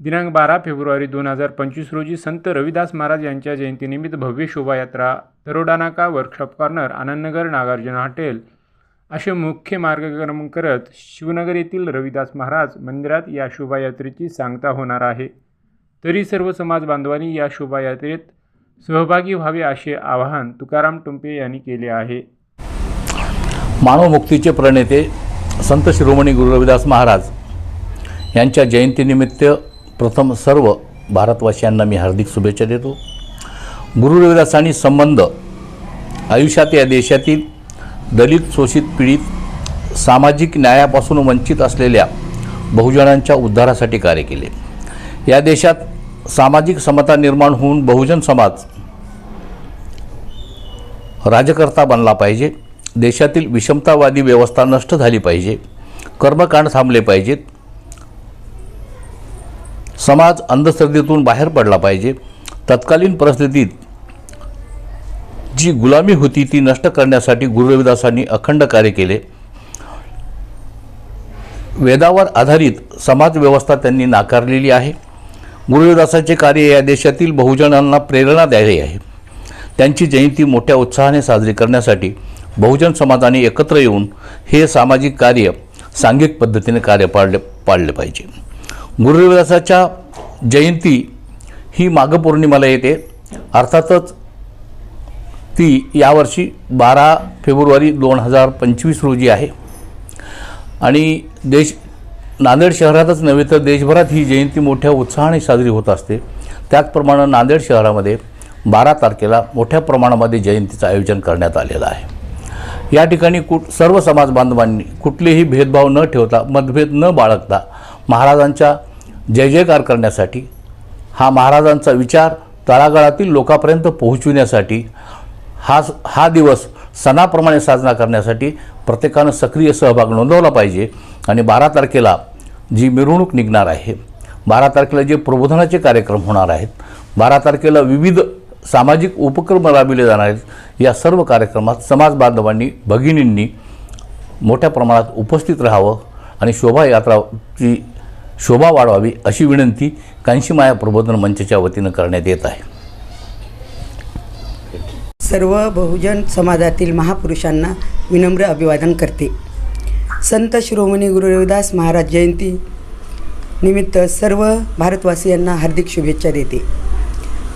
दिनांक बारा फेब्रुवारी दोन हजार पंचवीस रोजी संत रविदास महाराज यांच्या जयंतीनिमित्त भव्य शोभायात्रा दरोडानाका workshop corner Anandnagar Nagarjuna hotel असे मुख्य मार्गक्रमण करत शिवनगर येथील रविदास महाराज मंदिरात या शोभायात्रेची सांगता होणार आहे. तरी सर्व समाज बांधवांनी या शोभायात्रेत सहभागी व्हावे असे आवाहन तुकाराम टुंपे यांनी केले आहे. मानवमुक्तीचे प्रणेते संत शिरोमणी गुरु रविदास महाराज यांच्या जयंतीनिमित्त प्रथम सर्व भारतवासियांना मी हार्दिक शुभेच्छा देतो. गुरु रविदासांनी संबंध आयुष्यात या देशातील दलित शोषित पीडित सामाजिक न्यायापासून वंचित असलेल्या बहुजनांच्या उद्धारासाठी कार्य केले. या देशात सामाजिक समता निर्माण होऊन बहुजन समाज राजकर्ता बनला पाहिजे. देशातील विषमतावादी व्यवस्था नष्ट झाली पाहिजे. कर्मकांड थांबले पाहिजेत. समाज अंधश्रद्धेतून बाहेर पडला पाहिजे. तत्कालीन परिस्थितीत जी गुलामी होती ती नष्ट करण्यासाठी गुरु रविदासांनी अखंड कार्य केले. वेदावर आधारित समाजव्यवस्था त्यांनी नाकारलेली आहे. गुरु कार्य या देशातील बहुजनांना प्रेरणा द्यायला आहे. त्यांची जयंती मोठ्या उत्साहाने साजरी करण्यासाठी बहुजन समाजाने एकत्र येऊन हे सामाजिक कार्य सांघिक पद्धतीने कार्य पाडले पाडले पाहिजे. गुरुरविदासाच्या जयंती ही माघ पौर्णिमाला येते. अर्थातच ती यावर्षी बारा फेब्रुवारी दोन हजार पंचवीस रोजी आहे. आणि देश नांदेड शहरातच नव्हे तर देशभरात ही जयंती मोठ्या उत्साहाने साजरी होत असते. त्याचप्रमाणे नांदेड शहरामध्ये बारा तारखेला मोठ्या प्रमाणामध्ये जयंतीचं आयोजन करण्यात आलेलं आहे. या ठिकाणी कुठ सर्व समाज बांधवांनी कुठलेही भेदभाव न ठेवता मतभेद न बाळगता महाराजांच्या जय जयकार करण्यासाठी हा महाराजांचा विचार तळागाळातील लोकांपर्यंत पोहोचविण्यासाठी हा हा दिवस सणाप्रमाणे साजरा करण्यासाठी प्रत्येकानं सक्रिय सहभाग नोंदवला पाहिजे. आणि बारा तारखेला जी मिरवणूक निघणार आहे बारा तारखेला जे प्रबोधनाचे कार्यक्रम होणार आहेत बारा तारखेला विविध सामाजिक उपक्रम राबविले जाणार आहेत या सर्व कार्यक्रमात समाज बांधवांनी भगिनींनी मोठ्या प्रमाणात उपस्थित राहावं आणि शोभायात्राची शोभा वाढवावी अशी विनंती कांशीमाया प्रबोधन मंचच्या वतीनं करण्यात येत आहे. सर्व बहुजन समाजातील महापुरुषांना विनम्र अभिवादन करते. संत शिरोमणी गुरु रविदास महाराज जयंती निमित्त सर्व भारतवासियांना हार्दिक शुभेच्छा देते.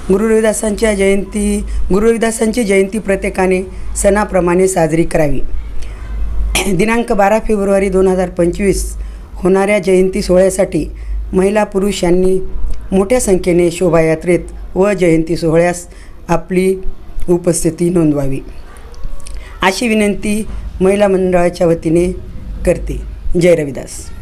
गुरु रविदासांच्या जयंती गुरु रविदासांची जयंती प्रत्येकाने सणाप्रमाणे साजरी करावी. दिनांक बारा फेब्रुवारी दोन हजार पंचवीस होणाऱ्या जयंती सोहळ्यासाठी महिला पुरुष यांनी मोठ्या संख्येने शोभायात्रेत व जयंती सोहळ्यास आपली उपस्थिती नोंदवावी. अशी विनंती महिला मंडळाच्या वतीने करते. जय रविदास.